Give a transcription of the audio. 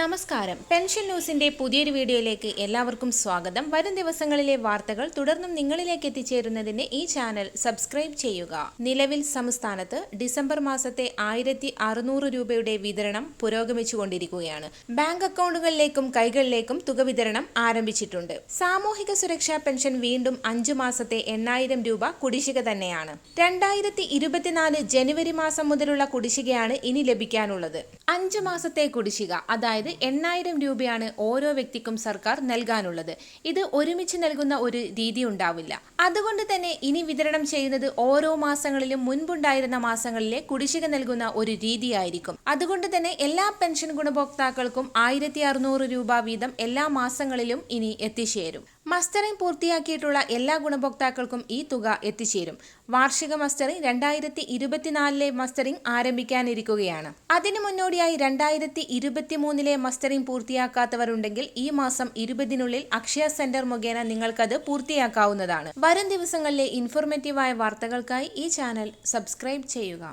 നമസ്കാരം. പെൻഷൻ ന്യൂസിന്റെ പുതിയൊരു വീഡിയോയിലേക്ക് എല്ലാവർക്കും സ്വാഗതം. വരും ദിവസങ്ങളിലെ വാർത്തകൾ തുടർന്നും നിങ്ങളിലേക്ക് എത്തിച്ചേരുന്നതിന് ഈ ചാനൽ സബ്സ്ക്രൈബ് ചെയ്യുക. നിലവിൽ സംസ്ഥാനത്ത് ഡിസംബർ മാസത്തെ ആയിരത്തി അറുന്നൂറ് രൂപയുടെ വിതരണം പുരോഗമിച്ചുകൊണ്ടിരിക്കുകയാണ്. ബാങ്ക് അക്കൗണ്ടുകളിലേക്കും കൈകളിലേക്കും തുക വിതരണം ആരംഭിച്ചിട്ടുണ്ട്. സാമൂഹിക സുരക്ഷാ പെൻഷൻ വീണ്ടും അഞ്ചു മാസത്തെ എണ്ണായിരം രൂപ കുടിശ്ശിക തന്നെയാണ്. രണ്ടായിരത്തി ഇരുപത്തിനാല് ജനുവരി മാസം മുതലുള്ള കുടിശ്ശികയാണ് ഇനി ലഭിക്കാനുള്ളത്. അഞ്ചു മാസത്തെ കുടിശ്ശിക അതായത് എണ്ണായിരം രൂപയാണ് ഓരോ വ്യക്തിക്കും സർക്കാർ നൽകാനുള്ളത്. ഇത് ഒരുമിച്ച് നൽകുന്ന ഒരു രീതി ഉണ്ടാവില്ല. അതുകൊണ്ട് തന്നെ ഇനി വിതരണം ചെയ്യുന്നത് ഓരോ മാസങ്ങളിലും മുൻപുണ്ടായിരുന്ന മാസങ്ങളിലെ കുടിശ്ശിക നൽകുന്ന ഒരു രീതിയായിരിക്കും. അതുകൊണ്ട് തന്നെ എല്ലാ പെൻഷൻ ഗുണഭോക്താക്കൾക്കും ആയിരത്തി രൂപ വീതം എല്ലാ മാസങ്ങളിലും ഇനി എത്തിച്ചേരും. മസ്റ്ററിംഗ് പൂർത്തിയാക്കിയിട്ടുള്ള എല്ലാ ഗുണഭോക്താക്കൾക്കും ഈ തുക എത്തിച്ചേരും. വാർഷിക മസ്റ്ററിംഗ് രണ്ടായിരത്തി ഇരുപത്തിനാലിലെ മസ്റ്ററിംഗ് ആരംഭിക്കാനിരിക്കുകയാണ്. അതിനു മുന്നോടിയായി രണ്ടായിരത്തി ഇരുപത്തിമൂന്നിലെ മസ്റ്ററിംഗ് പൂർത്തിയാക്കാത്തവരുണ്ടെങ്കിൽ ഈ മാസം ഇരുപതിനുള്ളിൽ അക്ഷയ സെന്റർ മുഖേന നിങ്ങൾക്കത് പൂർത്തിയാക്കാവുന്നതാണ്. വരും ദിവസങ്ങളിലെ ഇൻഫോർമേറ്റീവായ വാർത്തകൾക്കായി ഈ ചാനൽ സബ്സ്ക്രൈബ് ചെയ്യുക.